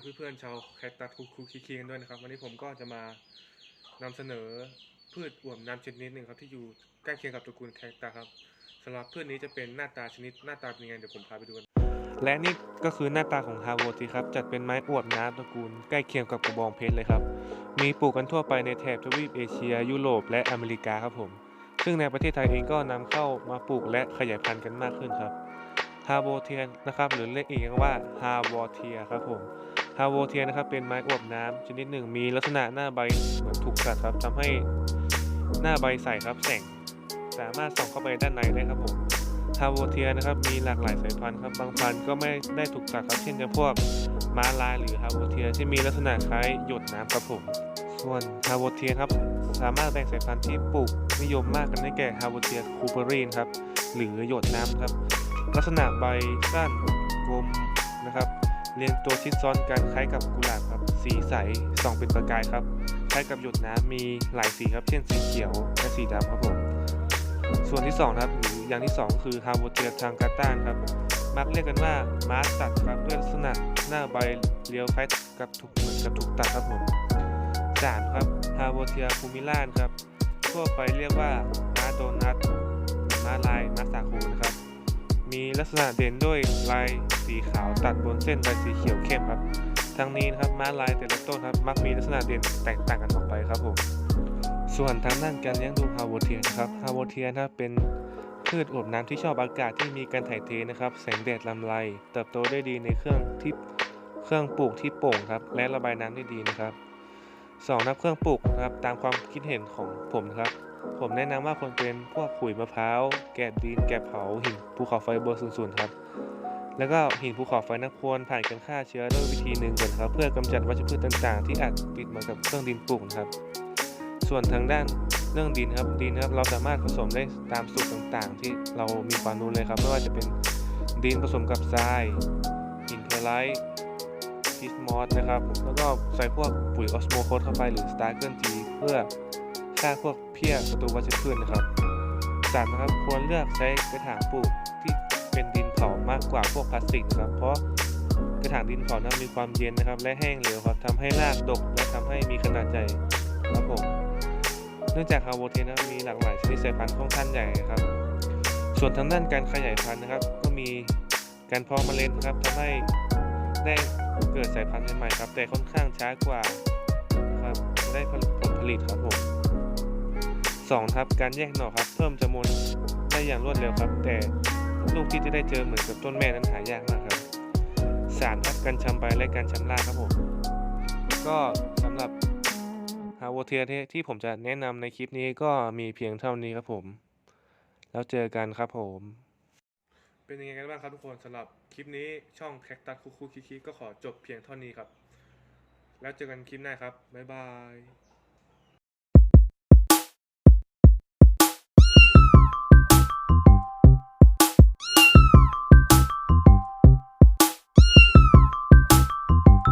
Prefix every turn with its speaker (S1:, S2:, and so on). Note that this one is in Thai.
S1: เพื่อนๆชาวแคคตัสคุกคุกคีคีกันด้วยนะครับ วันนี้ผมก็จะมานำเสนอพืชอ่วมน้ำชนิดหนึ่งครับที่อยู่ใกล้เคียงกับตระกูลแคคตัสครับสำหรับพืชนี้จะเป็นหน้าตาชนิดหน้าตาเป็นยังไงเดี๋ยวผมพาไปดูกันและนี่ก็คือหน้าตาของฮาโวทีครับจัดเป็นไม้อวบน้ำตระกูลใกล้เคียงกับกระบองเพชรเลยครับ มีปลูกกันทั่วไปในแถบทวีปเอเชีย ยุโรปและอเมริกาครับผม ซึ่งในประเทศไทยเองก็นำเข้ามาปลูกและขยายพันธุ์กันมากขึ้นครับฮาโวเทียนนะครับหรือเรียกอีกอย่างว่าฮาวอเทียครับผมาโวเทียนะครับเป็นไม้อวบน้ำชนิดหนึ่งมีลักษณะหน้าใบเหมือนถูกกัดครับทำให้หน้าใบใสครับแสงสามารถส่องเข้าไปด้านในได้ครับผมฮาโวเทียนะครับมีหลากหลายสายพันธุ์ครับบางพันธุ์ก็ไม่ได้ถูกกัดครับเช่นจำพวกม้าลายหรือฮาโวเทียที่มีลักษณะคล้ายหยดน้ำครับผมส่วนฮาโวเทียครับสามารถแบ่งสายพันธุ์ที่ปลูกนิยมมากกันได้แก่ฮาโวเทียคูเปอรีนครับหรือหยดน้ำครับ ลักษณะใบสั้นกลมนะครับ เรียงตัวชิดซ้อนกันคล้ายกับกุหลาบครับ สีใสส่องเป็นประกายครับ คล้ายกับหยดน้ำมีหลายสีครับ เช่นสีเขียวและสีดำครับผม ส่วนที่สองนะครับหรืออย่างที่สองคือฮาโวเทียทางกาตานครับ มักเรียกกันว่าม้าตัดครับด้วยลักษณะหน้าใบเรียวคล้ายกับถูกเหมือนกับถูกตัดครับผมสามครับฮาโวเทียคูมิลานครับ ทั่วไปเรียกว่าม้าโดนัทม้าลายม้าสาคูนะครับ มีลักษณะเด่นด้วยลายสีขาวตัดบนเส้นใบสีเขียวเข้มครับทั้งนี้นะครับม้าลายแต่ละต้นครับมักมีลักษณะเด่นแตกต่างกันออกไปครับผมส่วนทางด้านการเลี้ยงดูฮาวเทียนครับฮาวเทียนะครับเป็นพืชอบน้ำที่ชอบอากาศที่มีการถ่ายเทนะครับแสงแดดลำไรเติบโตได้ดีในเครื่องที่เครื่องปลูกที่โป่งครับและระบายน้ำได้ดีนะครับสองนับเครื่องปลูกนะครับตามความคิดเห็นของผมนะครับ ผมแนะนำว่าควรเป็นพวกขุยมะพร้าวแกบดินแกบเผาหินภูเขาไฟเบอร์ศูนย์ครับ แล้วก็หินภูเขาไฟนักควรผ่านการฆ่าเชื้อด้วยวิธีหนึ่งก่อนครับ เพื่อกำจัดวัชพืชต่างๆ ที่อาจติดมากับเครื่องดินปลูกครับ ส่วนทางด้านเรื่องดินครับดินครับเราสามารถผสมได้ตามสูตรต่างๆ ที่เรามีความรู้เลยครับไม่ว่าจะเป็นดินผสมกับทรายหินเพอร์ไลท์พิสมอสนะครับ แล้วก็ใส่พวกปุ๋ยออสโมโคสเข้าไปหรือสตาร์เกิลทีเพื่อ ฆ่าพวกเพี้ยศัตรูวัชพืชนะครับสามนะครับควรเลือกใช้กระถางปลูกที่เป็นดินเผามากกว่าพวกพลาสติกนะครับ เพราะกระถางดินเผานั้นมีความเย็นนะครับ และแห้งเร็วครับทำให้รากดกและทำให้มีขนาดใหญ่ครับผมเนื่องจากฮาวโวเทนะมีหลากหลายชนิดสายพันธุ์ค่อนข้างใหญ่ครับ ส่วนทางด้านการขยายพันธุ์นะครับ ก็มีการเพาะเมล็ดนะครับทำให้ได้เกิดสายพันธุ์ใหม่ๆครับ แต่ค่อนข้างช้ากว่านะครับได้ผลผลิตครับผม สองครับการแยกหน่อครับ เพิ่มจำนวนได้อย่างรวดเร็วครับ แต่ลูกที่จะได้เจอเหมือนกับต้นแม่นั้นหายากมากครับสามครับการชำใบและการชำรากครับผมก็สำหรับฮาวเทียที่ผมจะแนะนำในคลิปนี้ก็มีเพียงเท่านี้ครับผม แล้วเจอกันครับผม เป็นยังไงกันบ้างครับทุกคนสำหรับคลิปนี้ช่องแคคตัสคุกคุกคิคิก็ขอจบเพียงเท่านี้ครับ แล้วเจอกันคลิปหน้าครับ บ๊ายบาย